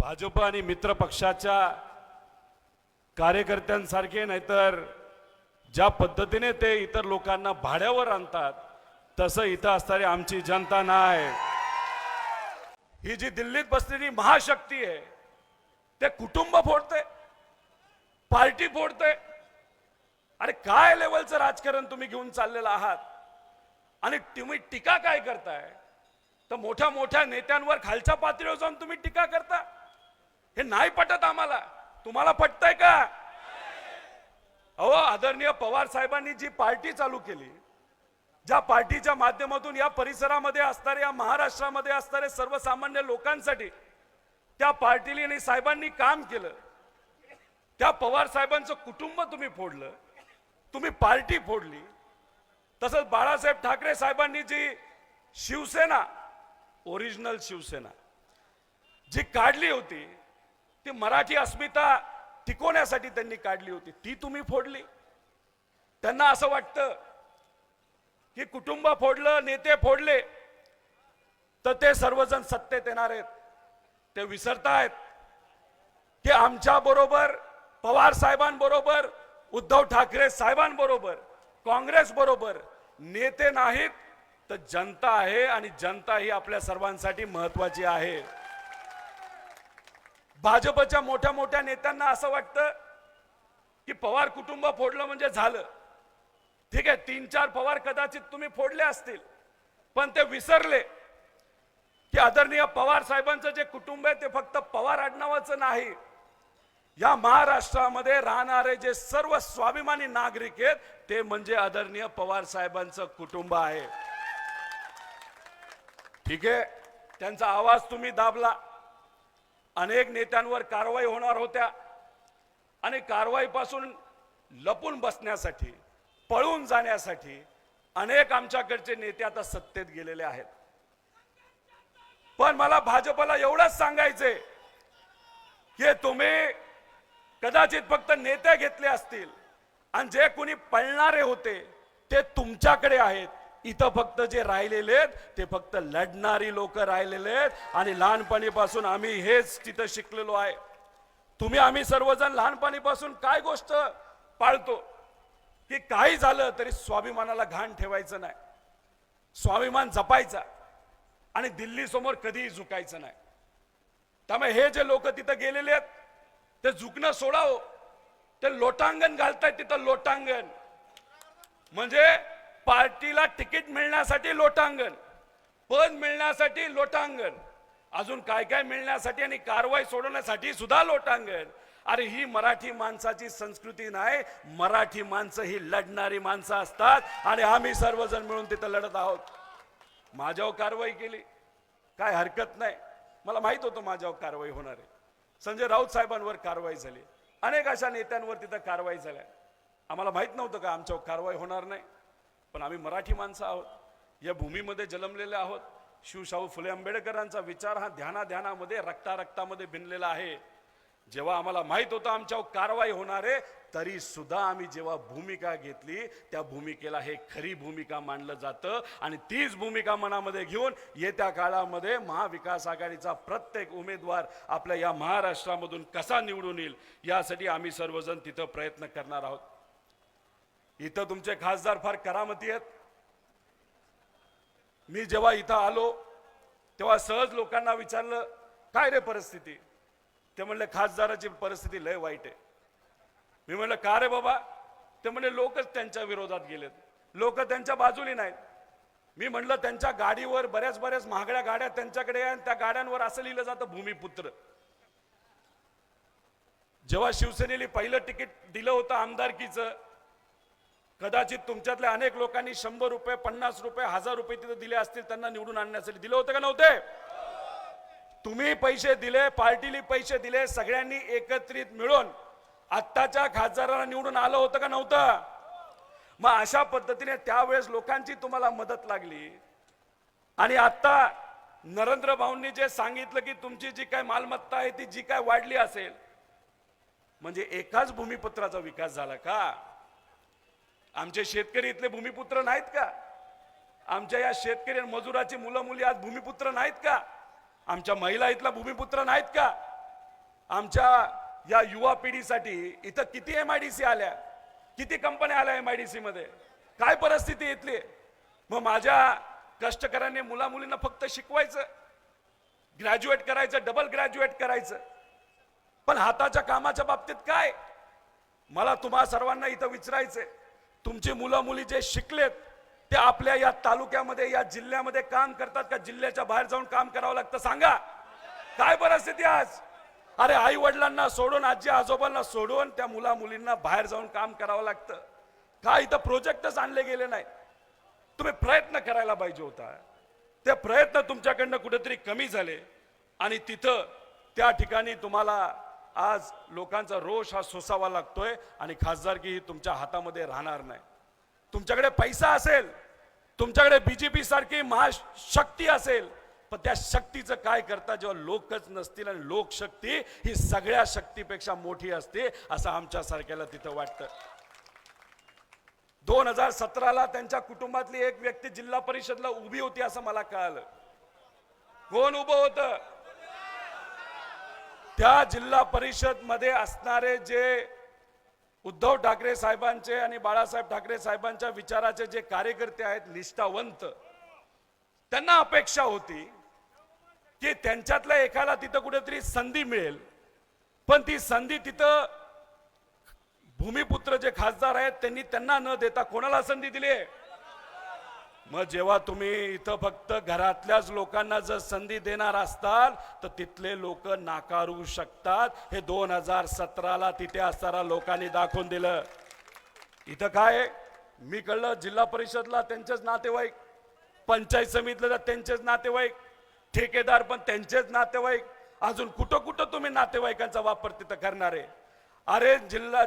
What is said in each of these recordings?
भाजप आणि मित्र पक्षाच्या कार्यकर्त्यांसारखे नाहीतर ज्या पद्धतीने ते इतर लोकांना भाड्यावर आणतात तसं इथं असणारी आमची जनता नाही. ही जी दिल्लीत बसलेली महाशक्ती आहे ते कुटुंब फोडते पार्टी फोडते अरे काय लेवलचं राजकारण तुम्ही घेऊन चाललेलं आहात? आणि तुम्ही टीका काय करताय? तर मोठ्या मोठ्या नेत्यांवर खालच्या पातळीवर जाऊन तुम्ही टीका करता? हे नाही पटत आम्हाला. तुम्हाला पटतंय का? अहो आदरणीय पवार साहेबांनी जी पार्टी चालू केली ज्या पार्टीच्या माध्यमातून या परिसरामध्ये असणारे या महाराष्ट्रामध्ये असणारे सर्वसामान्य लोकांसाठी त्या पार्टीने आणि साहेबांनी काम केलं. त्या पवार साहेबांचं कुटुंब तुम्ही फोडलं तुम्ही पार्टी फोडली. तसंच बाळासाहेब ठाकरे साहेबांनी जी शिवसेना ओरिजिनल शिवसेना जी काढली होती ती मराठी अस्मिता टिकवण्यासाठी त्यांनी काढली होती. ती तुम्ही फोडली. त्यांना असं वाटतं की कुटुंब फोडलं नेते फोडले तर ते सर्वजण सत्तेत येणार आहेत. ते विसरतायत. की आमच्या बरोबर पवार साहेबांबरोबर उद्धव ठाकरे साहेबांबरोबर काँग्रेस बरोबर नेते नाहीत तर जनता आहे आणि जनता ही आपल्या सर्वांसाठी महत्वाची आहे. भाजपच्या मोठ्या मोठ्या नेत्यांना असं वाटतं की पवार कुटुंब फोडलं म्हणजे झालं. ठीक आहे तीन चार पवार कदाचित तुम्ही फोडले असतील पण ते विसरले की आदरणीय पवार साहेबांचं जे कुटुंब आहे ते फक्त पवार आडनावाचं नाही. या महाराष्ट्रामध्ये राहणारे जे सर्व स्वाभिमानी नागरिक आहेत ते म्हणजे आदरणीय पवार साहेबांचं कुटुंब आहे. ठीक आहे त्यांचा आवाज तुम्ही दाबला. अनेक नेत्यांवर कारवाई होणार होत्या. आणि कारवाईपासून लपून बसण्यासाठी पळून जाण्यासाठी अनेक आमच्याकडचे नेते आता सत्तेत गेलेले आहेत. पण मला भाजपला एवढंच सांगायचंय की तुम्ही कदाचित फक्त नेते घेतले असतील आणि जे कोणी पळणारे होते ते तुमच्याकडे आहेत. इथं फक्त जे राहिलेले आहेत ते फक्त लढणारी लोक राहिलेले आहेत. आणि लहानपणीपासून आम्ही हेच तिथं शिकलेलो आहे. तुम्ही आम्ही सर्वजण लहानपणीपासून काय गोष्ट पाळतो? की काही झालं तरी स्वाभिमानाला घाण ठेवायचं नाही. स्वाभिमान जपायचा. आणि दिल्लीसमोर कधीही झुकायचं नाही. त्यामुळे हे जे लोक तिथं गेलेले आहेत ते झुकणं सोडावं. ते लोटांगण घालतायत तिथं लोटांगण. म्हणजे पार्टीला तिकीट मिळण्यासाठी लोटांगण पद मिळण्यासाठी लोटांगण. अजून काय काय मिळण्यासाठी आणि कारवाई सोडवण्यासाठी सुद्धा लोटांगण. अरे ही मराठी माणसाची संस्कृती नाही मराठी माणसं ही लढणारी माणसं असतात आणि आम्ही सर्वजण मिळून तिथं लढत आहोत. माझ्यावर कारवाई केली. काय हरकत नाही. मला माहीत होतं माझ्यावर कारवाई होणार आहे. संजय राऊत साहेबांवर कारवाई झाली. अनेक अशा नेत्यांवर तिथं कारवाई झाल्या. आम्हाला माहीत नव्हतं का आमच्यावर कारवाई होणार नाही? पण आम्ही मराठी माणसं आहोत. या भूमीमध्ये जन्मलेले आहोत. शिवशाहू फुले आंबेडकरांचा विचार हा ध्याना ध्यानामध्ये रक्ता रक्तामध्ये भिनलेला आहे. जेव्हा आम्हाला माहीत होतं आमच्यावर कारवाई होणार आहे तरी सुद्धा आम्ही जेव्हा भूमिका घेतली त्या भूमिकेला हे खरी भूमिका मानलं जातं. आणि तीच भूमिका मनामध्ये घेऊन येत्या काळामध्ये महाविकास आघाडीचा प्रत्येक उमेदवार आपल्या या महाराष्ट्रामधून कसा निवडून येईल यासाठी आम्ही सर्वजण तिथं प्रयत्न करणार आहोत. इथं तुमचे खासदार फार करामती आहेत. मी जेव्हा इथं आलो तेव्हा सहज लोकांना विचारलं काय रे परिस्थिती? ते म्हणले खासदाराची परिस्थिती लय वाईट आहे. मी म्हणलं का रे बाबा? ते म्हणले लोकच त्यांच्या विरोधात गेलेत. लोक त्यांच्या बाजूली नाहीत. मी म्हणलं त्यांच्या गाडीवर बऱ्याच बऱ्याच महागड्या गाड्या त्यांच्याकडे आहे आणि त्या गाड्यांवर असं लिहिलं जातं भूमिपुत्र. जेव्हा शिवसेनेने पहिलं तिकीट दिलं होतं आमदारकीचं कदाचित तुमच्यातल्या अनेक लोकांनी शंभर रुपये पन्नास रुपये हजार रुपये तिथे दिले असतील त्यांना निवडून आणण्यासाठी दिलं होतं का नव्हते? तुम्ही पैसे दिले पार्टीली पैसे दिले सगळ्यांनी एकत्रित मिळून आत्ताच्या खासदाराला निवडून आलं होतं का नव्हतं? मग अशा पद्धतीने त्यावेळेस लोकांची तुम्हाला मदत लागली. आणि आता नरेंद्र भाऊंनी जे सांगितलं की तुमची जी काय मालमत्ता आहे ती जी काय वाढली असेल म्हणजे एकाच भूमिपुत्राचा विकास झाला का? आमचे शेतकरी इथले भूमिपुत्र नाहीत का? आमच्या या शेतकरी मजुराची मुलं मुली आज भूमिपुत्र नाहीत का? आमच्या महिला इथला भूमिपुत्र नाहीत का? आमच्या या युवा पिढीसाठी इथं किती एम आय डी सी आल्या? किती कंपन्या आल्या एम आय डी सी मध्ये? काय परिस्थिती इथली? मग माझ्या कष्टकऱ्यांनी मुला मुलींना फक्त शिकवायचं ग्रॅज्युएट करायचं डबल ग्रॅज्युएट करायचं. पण हाताच्या कामाच्या बाबतीत काय? मला तुम्हा सर्वांना इथं विचारायचंय. तुमची मुलं मुली जे शिकलेत ते आपल्या या तालुक्यामध्ये या जिल्ह्यामध्ये काम करतात का? जिल्ह्याच्या बाहेर जाऊन काम करावं लागतं? सांगा. काय परिस्थिती आज? अरे आई वडिलांना सोडून आजी आजोबांना सोडून त्या मुला मुलींना बाहेर जाऊन काम करावं लागतं. का इथं प्रोजेक्टच आणले गेले नाही. तुम्ही प्रयत्न करायला पाहिजे होता. ते प्रयत्न तुमच्याकडनं कुठेतरी कमी झाले आणि तिथं त्या ठिकाणी तुम्हाला आज लोकांचा रोष हा सोसावा लागतोय आणि खासदारकी ही तुमच्या हातामध्ये राहणार नाही. तुमच्याकडे पैसा असेल तुमच्याकडे बीजेपी सारखी महाशक्ती असेल पण त्या शक्तीचं काय करता जेव्हा लोकच नसतील आणि लोकशक्ती ही सगळ्या शक्तीपेक्षा मोठी असते असं आमच्या सारख्याला तिथं वाटतं. दोन हजार सतराला त्यांच्या कुटुंबातली एक व्यक्ती जिल्हा परिषदला उभी होती असं मला कळालं. कोण उभं होतं? त्या जिल्हा परिषदमध्ये असणारे जे उद्धव ठाकरे साहेबांचे आणि बाळासाहेब ठाकरे साहेबांच्या विचाराचे जे कार्यकर्ते आहेत निष्ठावंत त्यांना अपेक्षा होती की त्यांच्यातल्या एकाला तिथं कुठेतरी संधी मिळेल पण ती संधी तिथं भूमिपुत्र जे खासदार आहेत त्यांनी त्यांना न देता कोणाला संधी दिली आहे? मग जेव्हा तुम्ही इथं फक्त घरातल्याच लोकांना जर संधी देणार असताल तर तिथले लोक नाकारू शकतात. हे दोन हजार सतराला तिथे असताना लोकांनी दाखवून दिलं. इथं काय मी कळलं जिल्हा परिषदला त्यांचेच नातेवाईक पंचायत समितीला तर त्यांचेच नातेवाईक ठेकेदार पण त्यांचेच नातेवाईक. अजून कुठं कुठं तुम्ही नातेवाईकांचा वापर तिथं करणार? आहे अरे जिल्हा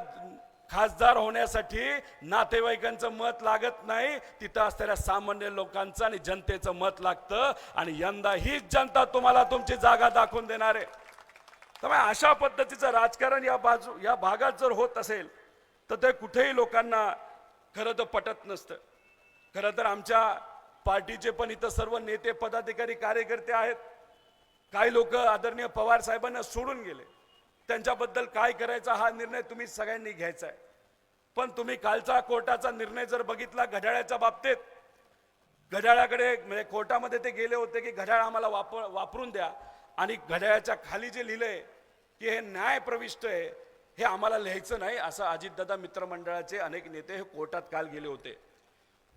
खासदार होण्यासाठी नातेवाईकांचं मत लागत नाही. तिथं असणाऱ्या सामान्य लोकांचं आणि जनतेचं मत लागतं. आणि यंदा हीच जनता तुम्हाला तुमची जागा दाखवून देणार आहे. त्यामुळे अशा पद्धतीचं राजकारण या बाजू या भागात जर होत असेल तर ते कुठेही लोकांना खरं तर पटत नसतं. खरं तर आमच्या पार्टीचे पण इथं सर्व नेते पदाधिकारी कार्यकर्ते आहेत. काही लोक आदरणीय पवार साहेबांना सोडून गेले. त्यांच्याबद्दल काय करायचा हा निर्णय तुम्ही सगळ्यांनी घ्यायचा आहे. पण तुम्ही कालचा कोर्टाचा निर्णय जर बघितला घड्याळाच्या बाबतीत घड्याळाकडे म्हणजे कोर्टामध्ये ते गेले होते की घड्याळ आम्हाला वापर वापरून द्या आणि घड्याळाच्या खाली जे लिहिलंय की हे न्याय प्रविष्ट आहे हे आम्हाला लिहायचं नाही असं अजितदादा मित्रमंडळाचे अनेक नेते हे कोर्टात काल गेले होते.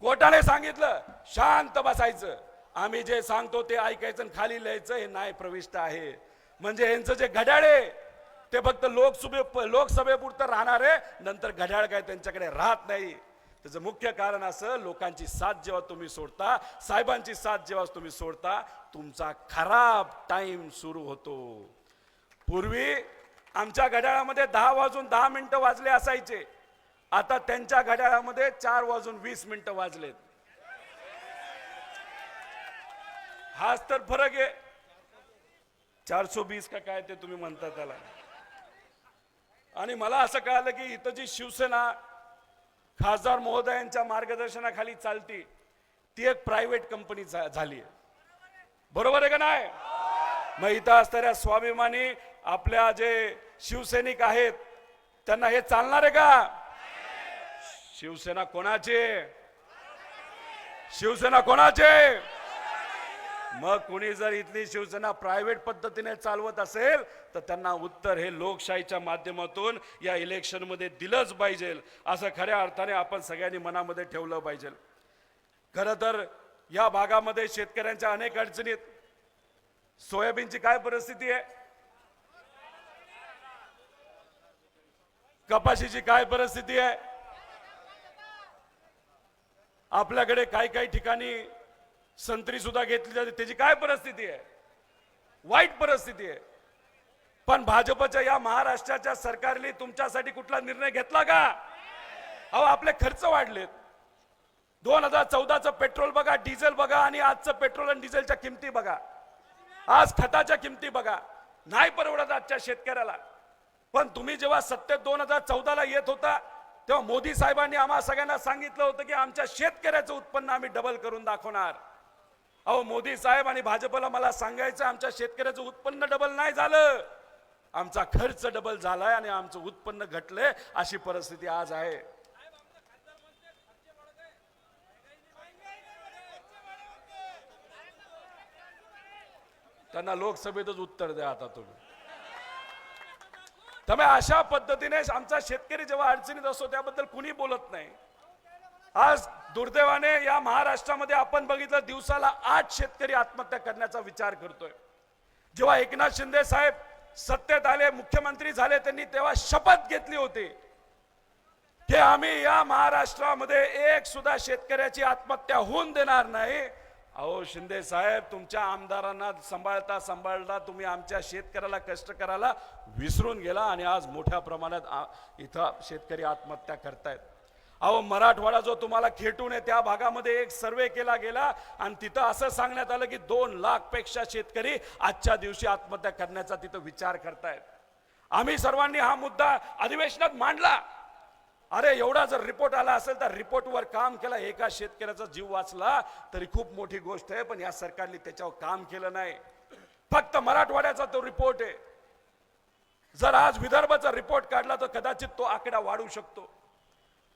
कोर्टाने सांगितलं शांत बसायचं. आम्ही जे सांगतो ते ऐकायचं आणि खाली लिहायचं हे न्याय प्रविष्ट आहे. म्हणजे यांचं जे घड्याळ आहे ते फक्त लोकसभे लोकसभेपुरतं राहणार आहे. नंतर घड्याळ काय त्यांच्याकडे राहत नाही. त्याचं मुख्य कारण असं लोकांची साथ जेव्हा तुम्ही सोडता साहेबांची साथ जेव्हा तुम्ही सोडता तुमचा खराब टाइम सुरू होतो. पूर्वी आमच्या घड्याळामध्ये दहा वाजून दहा मिनिटं वाजले असायचे. आता त्यांच्या घड्याळामध्ये चार वाजून वीस मिनिटं वाजलेत. हाच तर फरक आहे. चारशे बीस का काय ते तुम्ही म्हणता त्याला. आणि मला असं कळालं की इथं जी शिवसेना खासदार महोदयांच्या मार्गदर्शनाखाली चालती ती एक प्रायव्हेट कंपनी झाली आहे बरोबर आहे का नाही? मग इथं असणाऱ्या स्वाभिमानी आपल्या जे शिवसैनिक आहेत त्यांना हे चालणार आहे का? शिवसेना कोणाचे? शिवसेना कोणाचे? मग कुणी जर इथली शिवसेना प्रायव्हेट पद्धतीने चालवत असेल तर त्यांना उत्तर हे लोकशाहीच्या माध्यमातून या इलेक्शनमध्ये दिलंच पाहिजे. असं खऱ्या अर्थाने आपण सगळ्यांनी मनामध्ये ठेवलं पाहिजे. खरं तर या भागामध्ये शेतकऱ्यांच्या अनेक अडचणीत सोयाबीनची काय परिस्थिती आहे? कपाशीची काय परिस्थिती आहे? आपल्याकडे काही काही ठिकाणी संत्री सुद्धा घेतली जाते. त्याची काय परिस्थिती आहे? वाईट परिस्थिती आहे. पण भाजपच्या या महाराष्ट्राच्या सरकारने तुमच्यासाठी कुठला निर्णय घेतला का? अहो आपले खर्च वाढलेत. दोन हजार चौदाचं पेट्रोल बघा डिझेल बघा आणि आजचं पेट्रोल आणि डिझेलच्या किमती बघा. आज खताच्या किमती बघा. नाही परवडत आजच्या शेतकऱ्याला. पण तुम्ही जेव्हा सत्तेत दोन हजार चौदाला येत होता तेव्हा मोदी साहेबांनी आम्हा सगळ्यांना सांगितलं होतं की आमच्या शेतकऱ्याचं उत्पन्न आम्ही डबल करून दाखवणार. अहो मोदी साहेब आणि भाजपला मला सांगायचं आमच्या शेतकऱ्याचं उत्पन्न डबल नाही झालं. आमचा खर्च डबल झालाय आणि आमचं उत्पन्न घटलंय अशी परिस्थिती आज आहे. त्यांना लोकसभेतच उत्तर द्या आता तुम्ही. त्यामुळे अशा पद्धतीने आमचा शेतकरी जेव्हा अडचणीत असतो त्याबद्दल कुणी बोलत नाही. आज दुर्दैवाने या महाराष्ट्रामध्ये आपण बघितलं दिवसाला आठ शेतकरी आत्महत्या करण्याचा विचार करतोय. जेव्हा एकनाथ शिंदे साहेब सत्तेत आले मुख्यमंत्री झाले त्यांनी तेव्हा शपथ घेतली होती की आम्ही या महाराष्ट्रामध्ये एक सुद्धा शेतकऱ्याची आत्महत्या होऊन देणार नाही. अहो शिंदे साहेब तुमच्या आमदारांना सांभाळता सांभाळता तुम्ही आमच्या शेतकऱ्याला कष्ट करायला विसरून गेला आणि आज मोठ्या प्रमाणात इथं शेतकरी आत्महत्या करतायत. अहो मराठवाडा जो तुम्हाला खेटून आहे त्या भागामध्ये एक सर्वे केला गेला आणि तिथं असं सांगण्यात आलं की दोन लाखपेक्षा शेतकरी आजच्या दिवशी आत्महत्या करण्याचा तिथं विचार करतायत. आम्ही सर्वांनी हा मुद्दा अधिवेशनात मांडला. अरे एवढा जर रिपोर्ट आला असेल तर रिपोर्टवर काम केला एका शेतकऱ्याचा जीव वाचला तरी खूप मोठी गोष्ट आहे पण या सरकारने त्याच्यावर काम केलं नाही. फक्त मराठवाड्याचा तो रिपोर्ट आहे. जर आज विदर्भाचा रिपोर्ट काढला तर कदाचित तो आकडा वाढू शकतो.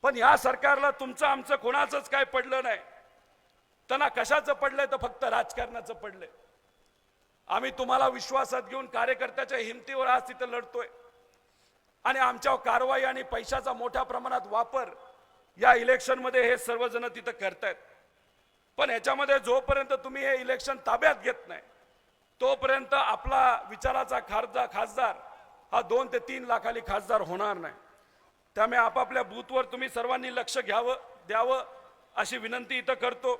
पण या सरकारला तुमचं आमचं कोणाचंच काय पडलं नाही. त्यांना कशाचं पडलंय तर फक्त राजकारणाचं पडलंय. आम्ही तुम्हाला विश्वासात घेऊन कार्यकर्त्याच्या हिमतीवर आज तिथं लढतोय. आणि आमच्या कारवाई आणि पैशाचा मोठ्या प्रमाणात वापर या इलेक्शनमध्ये हे सर्वजण तिथं करतायत. पण याच्यामध्ये जोपर्यंत तुम्ही हे इलेक्शन ताब्यात घेत नाही तोपर्यंत आपला विचाराचा खासदार खासदार हा दोन ते तीन लाखाली खासदार होणार नाही. त्यामुळे आपापल्या बूथवर तुम्ही सर्वांनी लक्ष घ्यावं द्यावं अशी विनंती इथं करतो.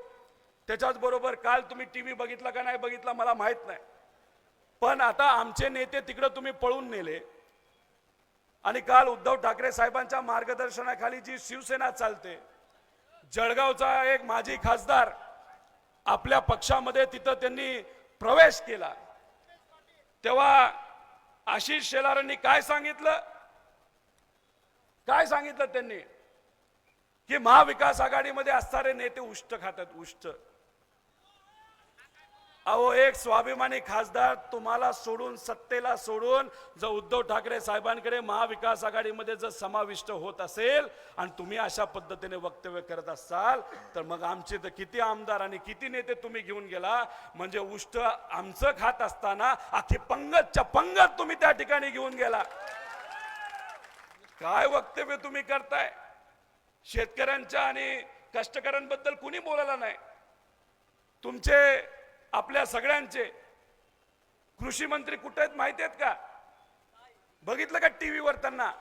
त्याच्याच बरोबर काल तुम्ही टी व्ही बघितला का नाही बघितला मला माहीत नाही. पण आता आमचे नेते तिकडं तुम्ही पळून नेले. आणि काल उद्धव ठाकरे साहेबांच्या मार्गदर्शनाखाली जी शिवसेना चालते जळगावचा एक माजी खासदार आपल्या पक्षामध्ये तिथं त्यांनी प्रवेश केला. तेव्हा आशिष शेलारांनी काय सांगितलं? काय सांगितलं त्यांनी? की महाविकास आघाडीमध्ये असणारे नेते उष्ट खातात उष्ट. अहो एक स्वाभिमानी खासदार तुम्हाला सोडून सत्तेला सोडून जर उद्धव ठाकरे साहेबांकडे महाविकास आघाडीमध्ये जर समाविष्ट होत असेल आणि तुम्ही अशा पद्धतीने वक्तव्य करत असाल तर मग आमचे तर किती आमदार आणि किती नेते तुम्ही घेऊन गेला? म्हणजे उष्ट आमचं खात असताना अख्खी पंगतच्या पंगत तुम्ही त्या ठिकाणी घेऊन गेला. काय वक्तव्य तुम्ही करताय? शेतकऱ्यांच्या आणि कष्टकऱ्यांबद्दल कुणी बोलायला नाही. तुमचे आपल्या सगळ्यांचे. कृषी मंत्री कुठे आहेत माहिती आहेत का? बघितलं का टीव्हीवर त्यांना?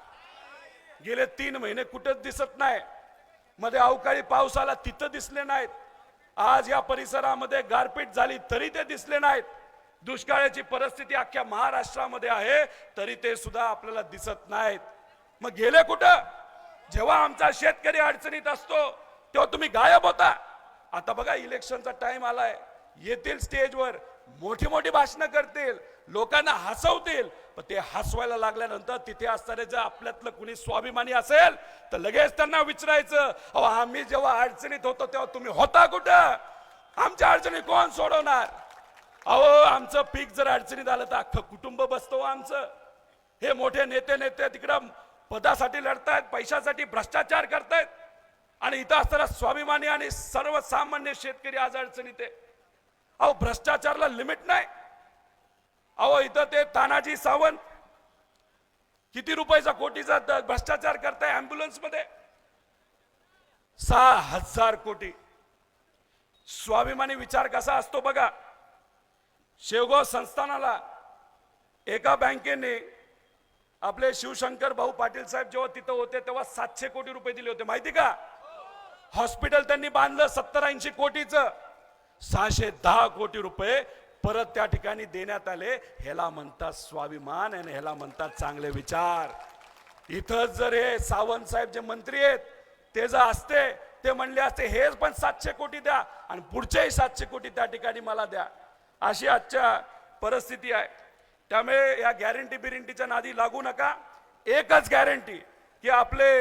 गेले तीन महिने कुठंच दिसत नाही. मध्ये अवकाळी पाऊस आला तिथं दिसले नाहीत. आज या परिसरामध्ये गारपीट झाली तरी ते दिसले नाहीत. दुष्काळाची परिस्थिती अख्ख्या महाराष्ट्रामध्ये आहे तरी ते सुद्धा आपल्याला दिसत नाहीत. मग गेले कुठं? जेव्हा आमचा शेतकरी अडचणीत असतो तेव्हा तुम्ही गायब होता. आता बघा इलेक्शनचा टाइम आलाय. येतील स्टेजवर मोठी मोठी भाषणं करतील. लोकांना हसवतील. पण ते हसवायला लागल्यानंतर तिथे असणारे जर आपल्यातलं कुणी स्वाभिमानी असेल तर लगेच त्यांना विचारायचं अहो आम्ही जेव्हा अडचणीत होतो तेव्हा तुम्ही होता कुठं? आमच्या अडचणी कोण सोडवणार? अहो आमचं पीक जर अडचणीत आलं तर अख्खं कुटुंब बसतो हो आमचं. हे मोठे नेते नेते तिकडं पदासाठी लढतायत पैशासाठी भ्रष्टाचार करतायत. आणि इथं असताना स्वाभिमानी आणि सर्वसामान्य शेतकरी आज अडचणीत आहे. अहो भ्रष्टाचारला लिमिट नाही. अहो इथं ते तानाजी सावंत किती रुपयाचा कोटीचा भ्रष्टाचार करताय ॲम्ब्युलन्समध्ये सहा हजार कोटी. स्वाभिमानी विचार कसा असतो बघा. शेवगाव संस्थानाला एका बँकेने आपले शिवशंकर भाऊ पाटील साहेब जेव्हा तिथं होते तेव्हा सातशे कोटी रुपये दिले होते. माहिती का? हॉस्पिटल त्यांनी बांधलं सत्तर ऐंशी कोटीचं. सहाशे दहा कोटी रुपये परत त्या ठिकाणी देण्यात आले. ह्याला म्हणतात स्वाभिमान आणि ह्याला म्हणतात चांगले विचार. इथं जर हे सावंत साहेब जे मंत्री आहेत ते जर असते ते म्हणले असते हेच पण सातशे कोटी द्या आणि पुढचेही सातशे कोटी त्या ठिकाणी मला द्या. अशी आजच्या परिस्थिती आहे. त्यामुळे या गॅरंटी बिरंटीच्या नादी लागू नका. एकच गॅरंटी की आपले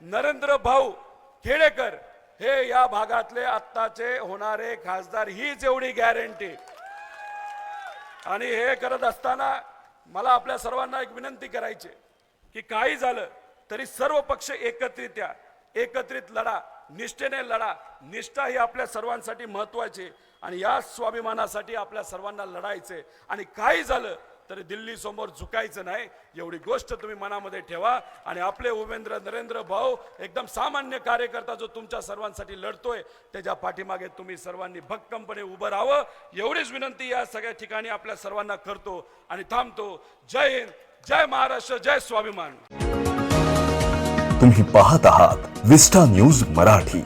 नरेंद्र भाऊ खेडेकर हे या भागातले आत्ताचे होणारे खासदार हीच एवढी गॅरंटी आणि हे करत असताना मला आपल्या सर्वांना एक विनंती करायची की काही झालं तरी सर्व पक्ष एकत्रित या. एकत्रित लढा निष्ठेने लढा निष्ठा ही आपल्या सर्वांसाठी महत्वाची आणि या स्वाभिमानासाठी आपल्या सर्वांना लढायचे आणि काही झालं तरी दिल्ली समोर झुकायचं नाही. एवढी गोष्ट तुम्ही मनामध्ये ठेवा आणि आपले उमेंद्र नरेंद्र भाऊ एकदम सामान्य कार्यकर्ता जो तुमच्या सर्वांसाठी लढतोय त्याच्या पाठीमागे तुम्ही सर्वांनी भक्कमपणे उभं राहावं. एवढीच विनंती या सगळ्या ठिकाणी आपल्या सर्वांना करतो आणि थांबतो. जय हिंद जय महाराष्ट्र जय स्वाभिमान. तुम्ही पाहत आहात विस्टा न्यूज मराठी.